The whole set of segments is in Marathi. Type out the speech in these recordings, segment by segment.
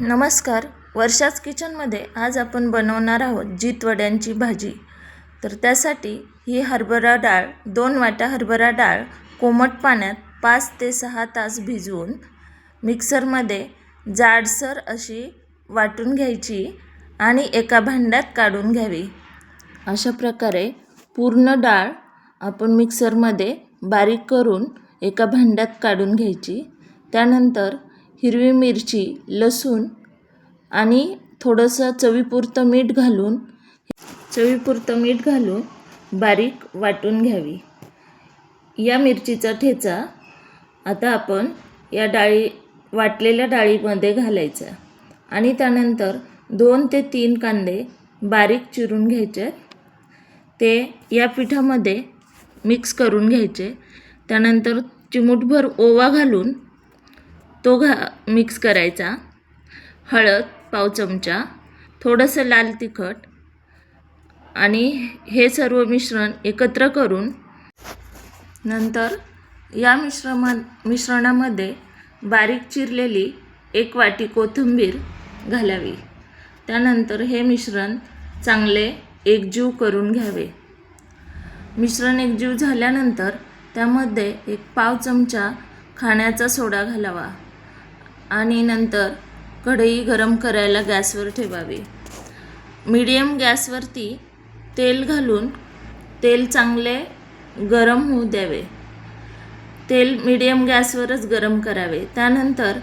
नमस्कार. वर्षाच किचनमध्ये आज आपण बनवणार आहोत जीतवड्यांची भाजी. तर त्यासाठी ही हरभरा डाळ दोन वाट्या हरभरा डाळ कोमट पाण्यात पाच ते सहा तास भिजवून मिक्सरमध्ये जाडसर अशी वाटून घ्यायची आणि एका भांड्यात काढून घ्यावी. अशा प्रकारे पूर्ण डाळ आपण मिक्सरमध्ये बारीक करून एका भांड्यात काढून घ्यायची. त्यानंतर हिरवी मिरची लसूण आणि थोडंसं चवीपुरतं मीठ घालून चवीपुरतं मीठ घालून बारीक वाटून घ्यावी. या मिरचीचा ठेचा आता आपण या डाळी वाटलेल्या डाळीमध्ये घालायचा आणि त्यानंतर दोन ते तीन कांदे बारीक चिरून घ्यायचे. ते या पिठामध्ये मिक्स करून घ्यायचे. त्यानंतर चिमूटभर ओवा घालून तो घा मिक्स करायचा. हळद पाव चमचा थोडंसं लाल तिखट आणि हे सर्व मिश्रण एकत्र करून नंतर या मिश्रमा मिश्रणामध्ये बारीक चिरलेली एक वाटी कोथिंबीर घालावी. त्यानंतर हे मिश्रण चांगले एकजीव करून घ्यावे. मिश्रण एकजीव झाल्यानंतर त्यामध्ये एक पाव चमचा खाण्याचा सोडा घालावा. आणि नंतर कढई गरम करायला गॅसवर ठेवावी. मीडियम गॅसवरती तेल घालून तेल चांगले गरम होऊ द्यावे. तेल मीडियम गॅसवरच गरम करावे. त्यानंतर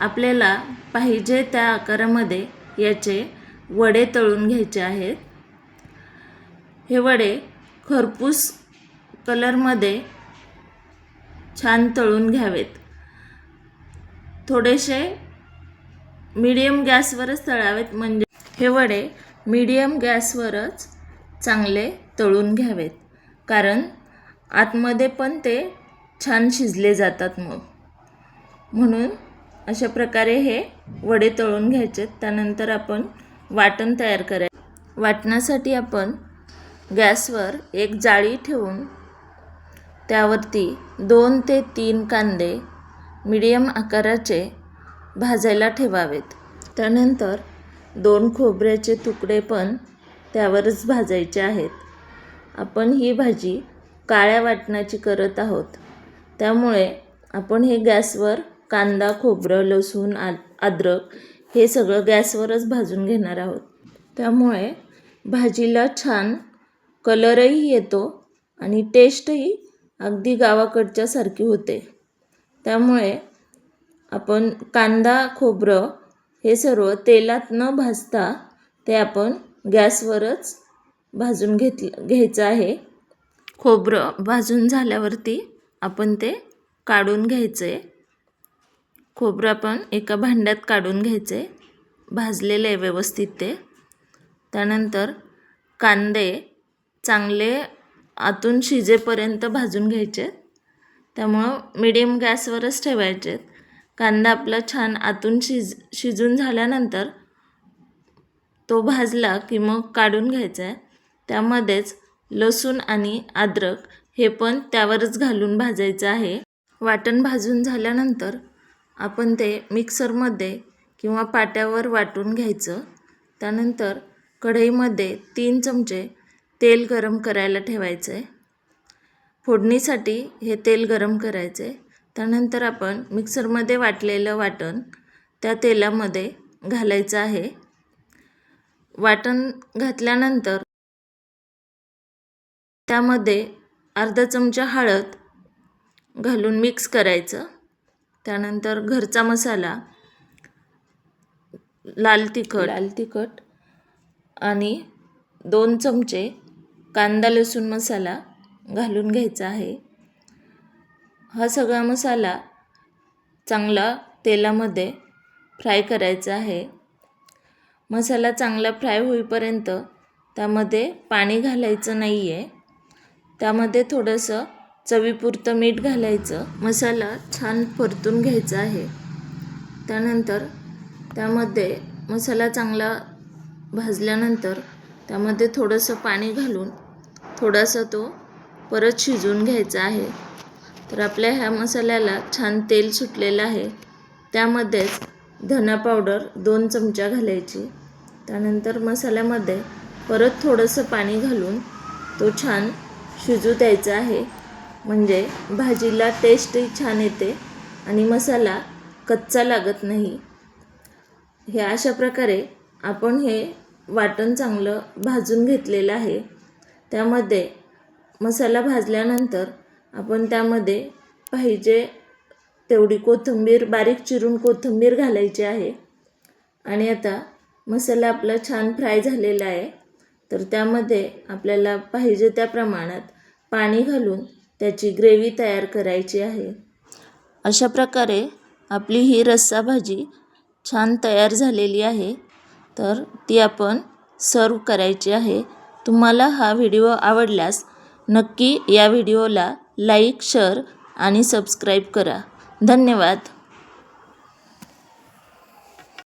आपल्याला पाहिजे त्या आकारामध्ये याचे वडे तळून घ्यायचे आहेत. हे वडे खरपूस कलरमध्ये छान तळून घ्यावेत. थोडेसे मीडियम गॅसवरच तळावेत. म्हणजे हे वडे मीडियम गॅसवरच चांगले तळून घ्यावेत. कारण आतमध्ये पण ते छान शिजले जातात मग. म्हणून अशा प्रकारे हे वडे तळून घ्यायचे त्यानंतर आपण वाटण तयार करायचं. वाटण्यासाठी आपण गॅसवर एक जाळी ठेवून त्यावरती दोन ते तीन कांदे मीडियम आकाराचे भाजायला ठेवावेत. त्यानंतर दोन खोबऱ्याचे तुकडे पण त्यावरच भाजायचे आहेत. आपण ही भाजी काळ्या वाटणाची करत आहोत. त्यामुळे आपण हे गॅसवर कांदा खोबरं लसूण आ अद्रक हे सगळं गॅसवरच भाजून घेणार आहोत. त्यामुळे भाजीला छान कलरही येतो आणि टेस्टही अगदी गावाकडच्यासारखी होते. त्यामुळे आपण कांदा खोबरं हे सर्व तेलात न भाजता ते आपण गॅसवरच भाजून घेतलं घ्यायचं आहे. खोबरं भाजून झाल्यावरती आपण ते काढून घ्यायचं आहे खोबरं आपण एका भांड्यात काढून घ्यायचं आहे भाजलेलं आहे व्यवस्थित ते. त्यानंतर कांदे चांगले आतून शिजेपर्यंत भाजून घ्यायचे त्यामुळं मिडियम गॅसवरच ठेवायचे कांदा आपला छान आतून शिज शिजून झाल्यानंतर तो भाजला की मग काढून घ्यायचा आहे त्यामध्येच लसूण आणि अद्रक हे पण त्यावरच घालून भाजायचं आहे. वाटण भाजून झाल्यानंतर आपण ते मिक्सरमध्ये किंवा पाट्यावर वाटून घ्यायचं. त्यानंतर कढईमध्ये तीन चमचे तेल गरम करायला ठेवायचं आहे फोडणीसाठी हे तेल गरम करायचं. त्यानंतर आपण मिक्सरमध्ये वाटलेलं वाटण त्या तेलामध्ये घालायचं आहे. वाटण घातल्यानंतर त्यामध्ये अर्धा चमचा हळद घालून मिक्स करायचं. त्यानंतर घरचा मसाला लाल तिखट लाल तिखट आणि दोन चमचे कांदा लसूण मसाला घालून घ्यायचा आहे. हा सगळा मसाला चांगला तेलामध्ये फ्राय करायचा आहे. मसाला चांगला फ्राय होईपर्यंत त्यामध्ये पाणी घालायचं नाही आहे त्यामध्ये थोडंसं चवीपुरतं मीठ घालायचं. मसाला छान परतून घ्यायचा आहे. त्यानंतर त्यामध्ये मसाला चांगला भाजल्यानंतर त्यामध्ये थोडंसं पाणी घालून थोडासा तो परत शिजवून घ्यायचा आहे. तर आपल्या ह्या मसाल्याला छान तेल सुटलेलं आहे. त्यामध्येच धना पावडर दोन चमचा घालायची. त्यानंतर मसाल्यामध्ये परत थोडंसं पाणी घालून तो छान शिजू द्यायचा आहे. म्हणजे भाजीला टेस्टही छान येते आणि मसाला कच्चा लागत नाही. हे अशा प्रकारे आपण हे वाटण चांगलं भाजून घेतलेलं आहे. त्यामध्ये मसाला भाजल्यानंतर आपण त्यामध्ये पाहिजे तेवढी कोथिंबीर बारीक चिरून कोथिंबीर घालायची आहे. आणि आता मसाला आपला छान फ्राय झालेला आहे. तर त्यामध्ये आपल्याला पाहिजे त्या प्रमाणात पाणी घालून त्याची ग्रेव्ही तयार करायची आहे. अशा प्रकारे आपली ही रस्सा भाजी छान तयार झालेली आहे. तर ती आपण सर्व करायची आहे. तुम्हाला हा व्हिडिओ आवडल्यास नक्की या व्हिडिओला लाईक शेअर आणि सबस्क्राईब करा. धन्यवाद.